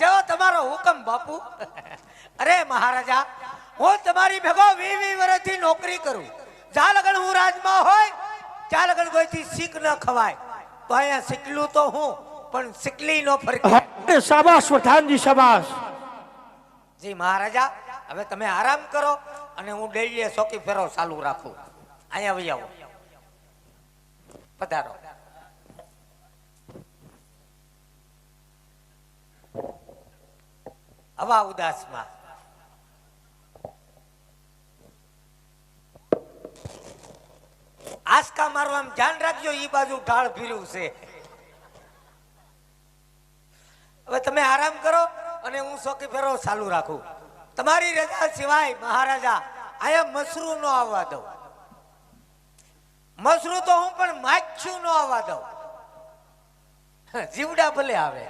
જેવો તમારો હુકમ બાપુ. અરે મહારાજા હું તમારી ભેગો વી વી વર્ષથી નોકરી કરું. જ્યાં લગન હું રાજમાં હોય ત્યાં લગન કોઈથી શીખ ન ખવાય. તો અહીંયા શીખલું તો હું પણ શીખલી નો ફરક શાબાશ પઠાણજી શાબાશ. જી મહારાજા હવે તમે આરામ કરો અને હું ડેલીએ સોકી ફેરો ચાલુ રાખું. અહીંયા આવી આવો પધારો. હવા ઉદાસમાં. આસકા મારવા આમ ધ્યાન રાખજો એ બાજુ ઢાળ ભીરું છે. હવે તમે આરામ કરો અને હું શોખી ફેરો ચાલુ રાખું. તમારી રજા સિવાય, મહારાજા, આયા મસરૂ નો આવવા દઉં. મસરૂ તો હું પણ માછું નો આવવા દઉં. જીવડા ભલે આવે.